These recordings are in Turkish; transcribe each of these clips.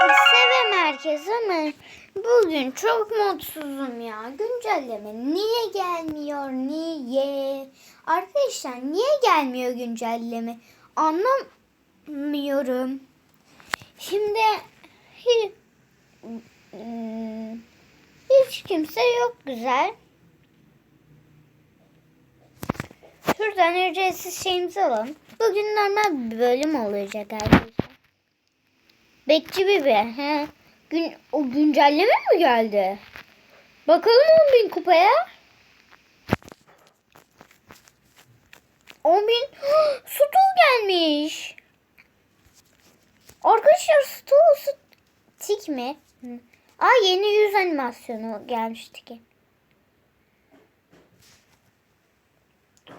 Sevem herkes ama bugün çok mutsuzum ya. Güncelleme niye gelmiyor? Niye? Arkadaşlar niye gelmiyor güncelleme? Anlamıyorum. Şimdi hi- hmm, hiç kimse yok güzel. Şuradan ücretsiz şeyimizi alalım. Bugün normal bir bölüm olacak arkadaşlar. Bekçi bebe. He. Gün, o güncelleme mi geldi? Bakalım 10 bin kupaya. 10 bin. Stool gelmiş. Arkadaşlar stool tik mi? Hı. Aa yeni yüz animasyonu gelmişti ki.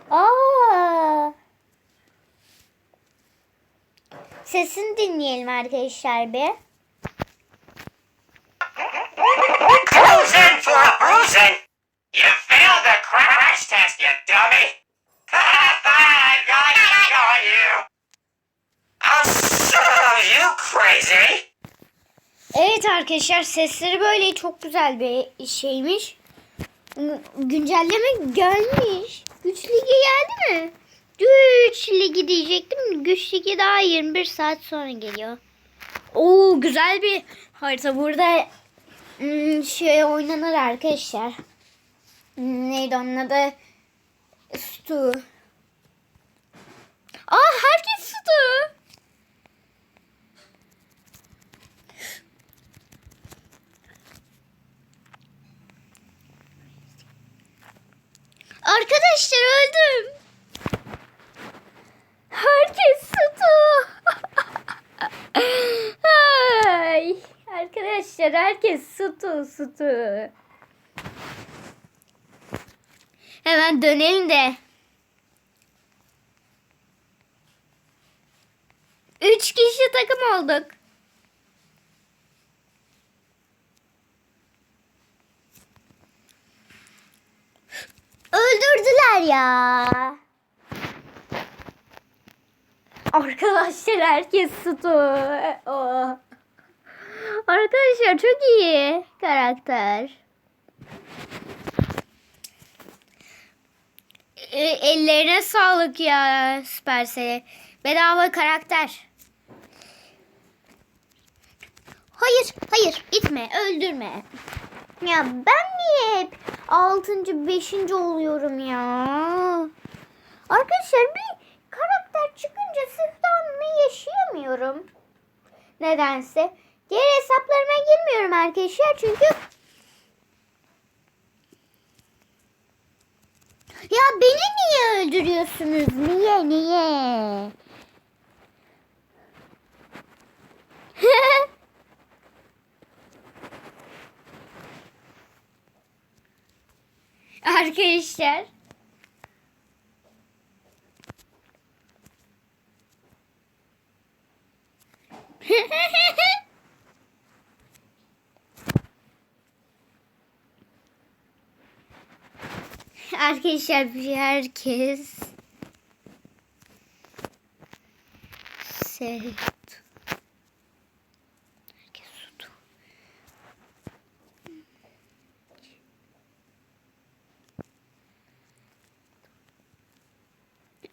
Aa. Sesini dinleyelim arkadaşlar bir. Cruising for bruising. You failed the crash test, you dummy. I gotta show you. I'll you crazy. Evet arkadaşlar sesleri böyle çok güzel bir şeymiş. Güncelleme gelmiş. Güç geldi mi? Güç Ligi diyecektim. Güç Ligi daha 21 saat sonra geliyor. Oo güzel bir harita. Burada hmm, şey oynanır arkadaşlar. Hmm, Neydi onun adı? Stu. Aa herkes Stu. Arkadaşlar öldüm. Herkes Stu. Ay, arkadaşlar Stu Stu. Hemen dönelim de. Üç kişi takım olduk. Öldürdüler ya. Arkadaşlar herkes tutu. Oh. Arkadaşlar çok iyi karakter. E, ellerine sağlık ya Supercell'e. Bedava karakter. Hayır, hayır, itme, öldürme. Ya ben niye hep 6. 5. oluyorum ya? Arkadaşlar bir karakter çıkınca sıhhamını yaşayamıyorum. Nedense. Diğer hesaplarıma girmiyorum arkadaşlar çünkü Ya beni niye öldürüyorsunuz? Niye niye? Arkadaşlar. Arkadaşlar herkes sevdi. Herkes sudu.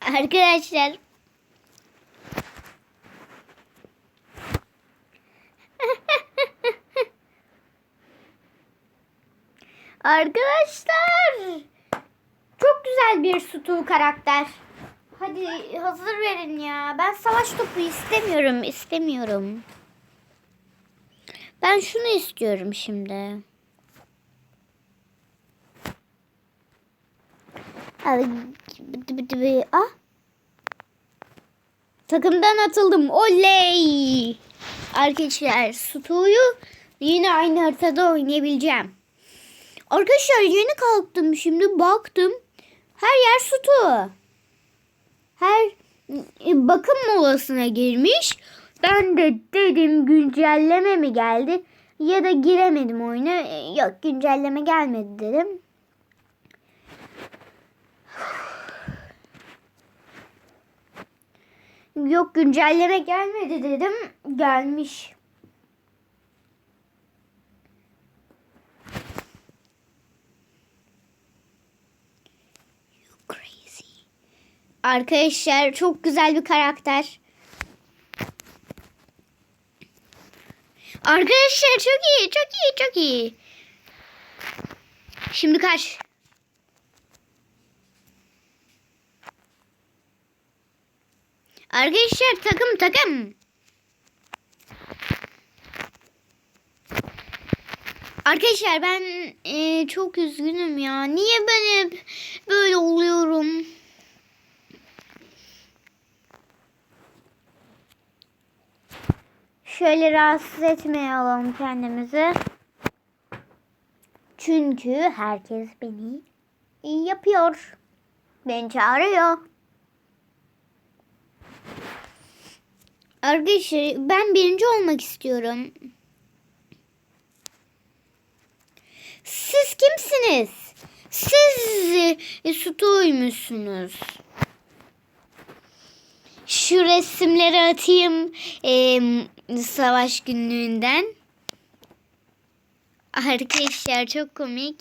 Arkadaşlar Arkadaşlar güzel bir Stu karakter. Hadi hazır verin ya. Ben savaş topu istemiyorum, istemiyorum. Ben şunu istiyorum şimdi. Ah. Takımdan atıldım. Oley! Arkadaşlar Stu'yu yine aynı haritada oynayabileceğim. Arkadaşlar yeni kalktım şimdi baktım. Her yer Stu. Her e, bakım molasına girmiş. Ben de dedim güncelleme mi geldi? Ya da giremedim oyuna. E, Yok güncelleme gelmedi dedim. Yok güncelleme gelmedi dedim. Gelmiş. Arkadaşlar çok güzel bir karakter. Arkadaşlar çok iyi, çok iyi, çok iyi. Şimdi kaç. Arkadaşlar takım takım. Arkadaşlar ben e, çok üzgünüm ya. Niye ben hep böyle oluyorum? Şöyle rahatsız etmeyelim kendimizi. Çünkü herkes beni iyi yapıyor. Beni çağırıyor. Arkadaşlar ben birinci olmak istiyorum. Siz kimsiniz? Siz e, Stu'ymuşsunuz. Şu resimleri atayım e, savaş günlüğünden. Arkadaşlar çok komik.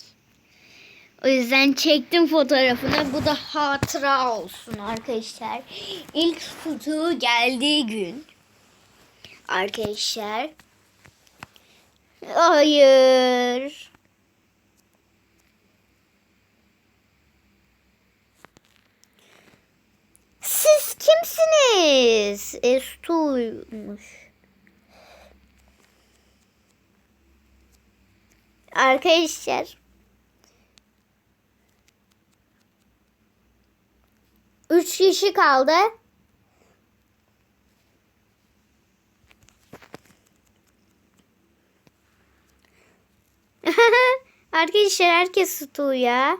O yüzden çektim fotoğrafını. Bu da hatıra olsun arkadaşlar. İlk Stu geldiği gün. Arkadaşlar. Hayır. Siz kimsiniz? Estu'ymuş. Arkadaşlar. Üç kişi kaldı. Arkadaşlar herkes ya.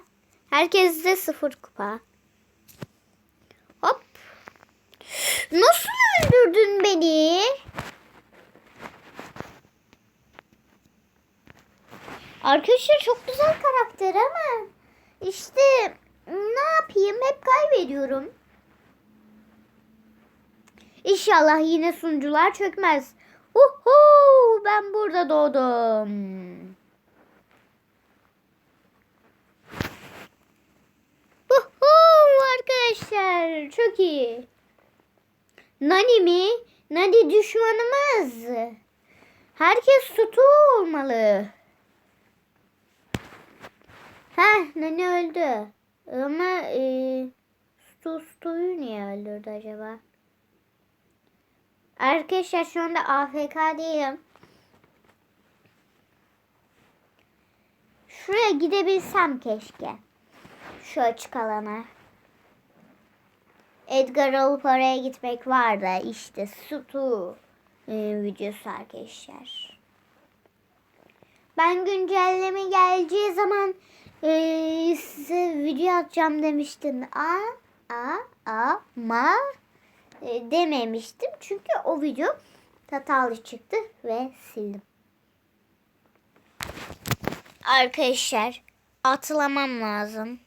Herkes de sıfır kupa. Hop. Nasıl öldürdün beni? Arkadaşlar çok güzel karakter ama işte ne yapayım hep kaybediyorum. İnşallah yine sunucular çökmez. Uhu, ben burada doğdum. Uhu, arkadaşlar çok iyi. Nani mi? Nani düşmanımız. Herkes tutu olmalı. Heh, Nani öldü. Ama e, Stu niye öldürdü acaba? Arkadaşlar şu anda AFK değilim. Şuraya gidebilsem keşke. Şu açık alana. Edgar alıp oraya gitmek var da işte Stu e, videosu arkadaşlar. Ben güncelleme geleceği zaman e, size video atacağım demiştim. A, a, a, ma e, dememiştim. Çünkü o video hatalı çıktı ve sildim. Arkadaşlar atlamam lazım.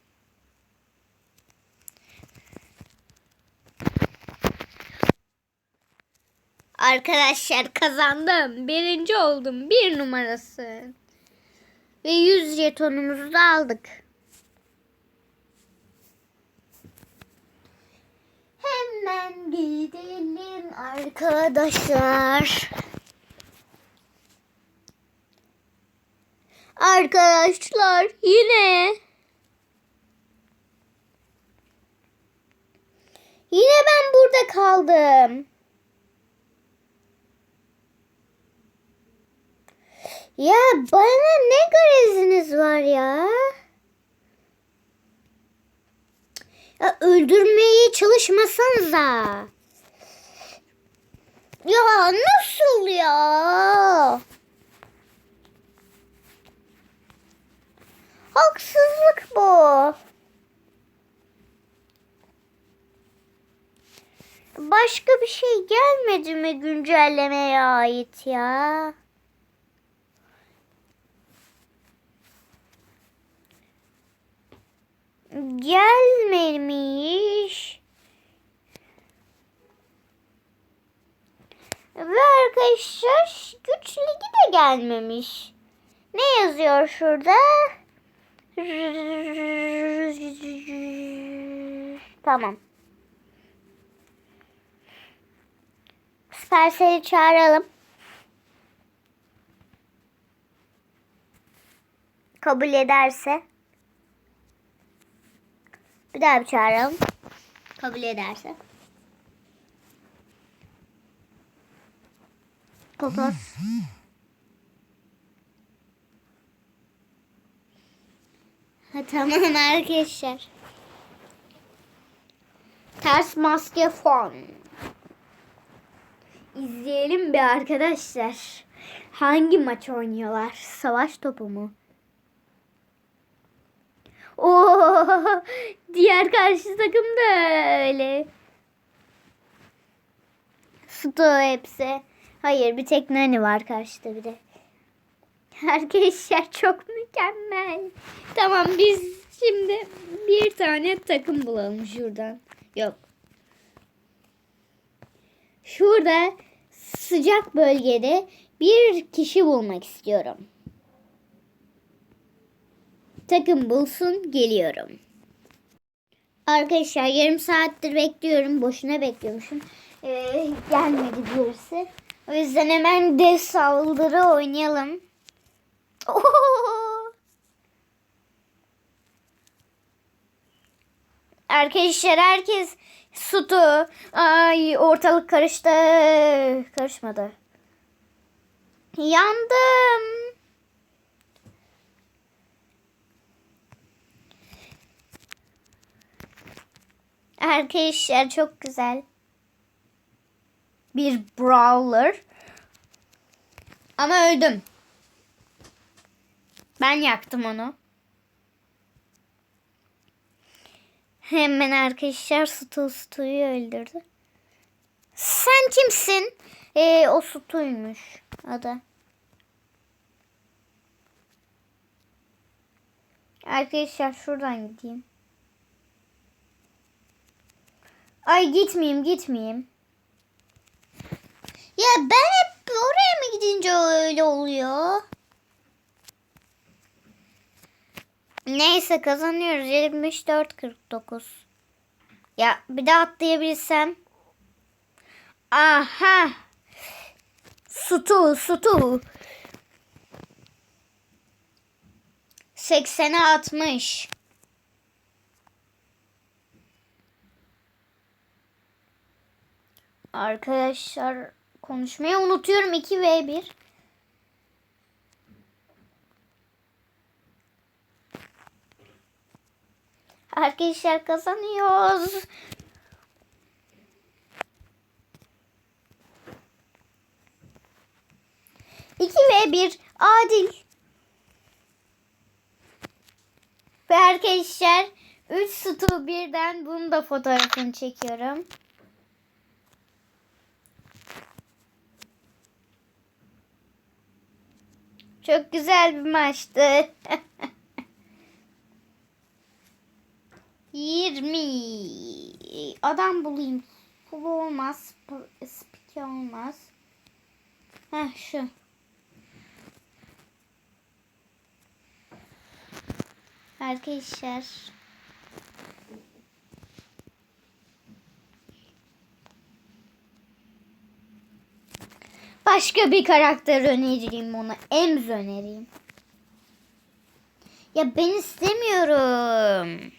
Arkadaşlar kazandım. Birinci oldum. Bir numarası. Ve 100 jetonumuzu da aldık. Hemen gidelim arkadaşlar. Arkadaşlar yine Yine ben burada kaldım. Ya bana ne gareziniz var ya? Ya öldürmeye çalışmasanıza. Ya nasıl ya? Haksızlık bu. Başka bir şey gelmedi mi güncellemeye ait ya? gelmemiş. Ve arkadaşlar güç ligi de gelmemiş. Ne yazıyor şurada? Tamam. Süpersel'i çağıralım. Kabul ederse. Bir daha bir çağıralım. Kabul ederse. Kapat. Ha, tamam arkadaşlar. Ters maske fon. İzleyelim bir arkadaşlar. Hangi maç oynuyorlar? Savaş topu mu? Oo, diğer karşı takım da öyle. Sto hepsi. Hayır bir tek Nani var karşıda bir de. Arkadaşlar çok mükemmel. Tamam biz şimdi bir tane takım bulalım şuradan. Yok. Şurada sıcak bölgede bir kişi bulmak istiyorum. Takım bulsun geliyorum. Arkadaşlar yarım saattir bekliyorum. Boşuna bekliyormuşum. Ee, gelmedi birisi. O yüzden hemen dev saldırı oynayalım. Arkadaşlar herkes sutu. Ay ortalık karıştı. Karışmadı. Yandım. Arkadaşlar çok güzel. Bir brawler. Ama öldüm. Ben yaktım onu. Hemen arkadaşlar Stu Stu'yu öldürdü. Sen kimsin? Ee, o Stu'ymuş adı. Arkadaşlar şuradan gideyim. Ay gitmeyeyim gitmeyeyim. Ya ben hep oraya mı gidince öyle oluyor? Neyse kazanıyoruz. 24-49. Ya bir daha atlayabilsem. Aha. Sutu, sutu. 80'e 60. Arkadaşlar konuşmayı unutuyorum 2 v 1. Arkadaşlar kazanıyoruz. İki ve bir adil. Ve arkadaşlar 3 stu birden bunun da fotoğrafını çekiyorum. Çok güzel bir maçtı. 20 adam bulayım. Bu olmaz. Spike olmaz. Heh şu. Arkadaşlar. Başka bir karakter önereyim ona. Emz önereyim. Ya ben istemiyorum.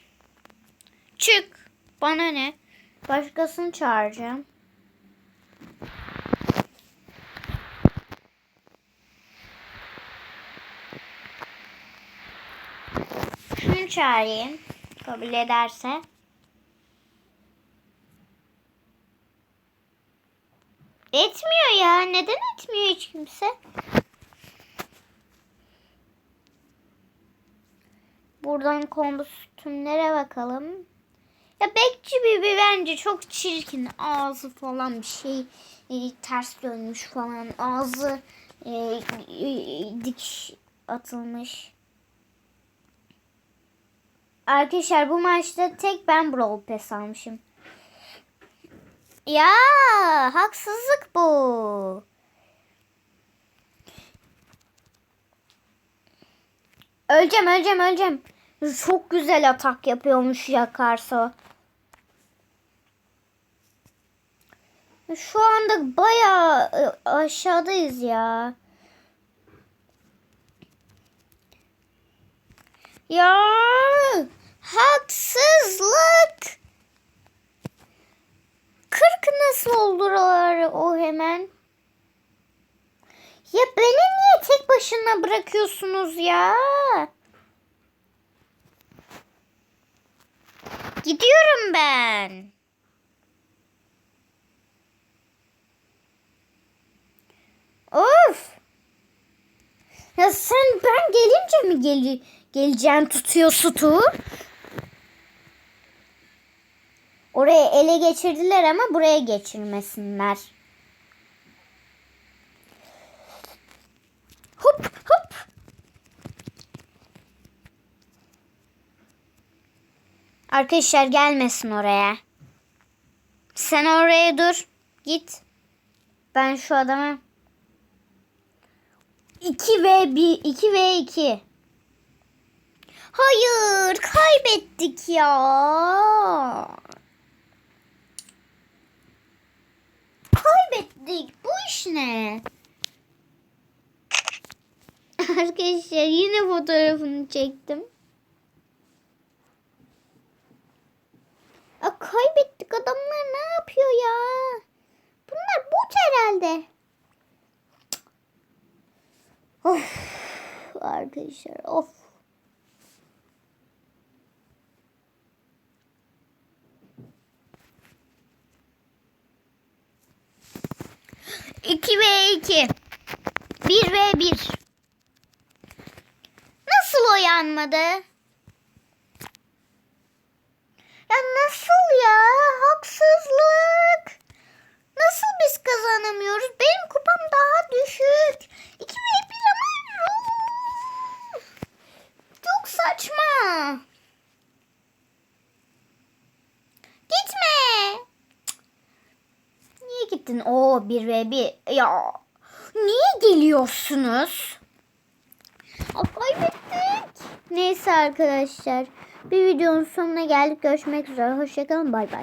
Çık. Bana ne? Başkasını çağıracağım. Şunu çağırayım. Kabul ederse. Etmiyor ya. Neden etmiyor hiç kimse? Buradan kostümlere bakalım. Ya bekçi bir bence çok çirkin. Ağzı falan bir şey e, ters dönmüş falan. Ağzı e, e, dikiş atılmış. Arkadaşlar bu maçta tek ben Brawl Pass almışım. Ya haksızlık bu. Öleceğim öleceğim öleceğim. Çok güzel atak yapıyormuş yakarsa. Şu anda bayağı e, aşağıdayız ya. Ya haksızlık. 40 nasıl oldular o hemen? Ya beni niye tek başına bırakıyorsunuz ya? Gidiyorum ben. Of. Ya sen ben gelince mi gel geleceğin tutuyor sütü? Oraya ele geçirdiler ama buraya geçirmesinler. Hop hop. Arkadaşlar gelmesin oraya. Sen oraya dur. Git. Ben şu adama 2 ve 1 2 ve 2. Hayır, kaybettik ya. Kaybettik. Bu iş ne? Arkadaşlar yine fotoğrafını çektim. Aa, kaybettik adamlar ne yapıyor ya? Bunlar bot herhalde. Of arkadaşlar of. İki ve iki. Bir ve bir. Nasıl oyanmadı? Ya nasıl ya? Haksızlık. Nasıl biz kazanamıyoruz? Benim kupam daha düşük. 2 ve 1 ama Uf! çok saçma. Gitme. Cık. Niye gittin? Oo 1 ve 1. Ya niye geliyorsunuz? Kaybettik. Neyse arkadaşlar. Bir videonun sonuna geldik. Görüşmek üzere. Hoşçakalın. Bay bay.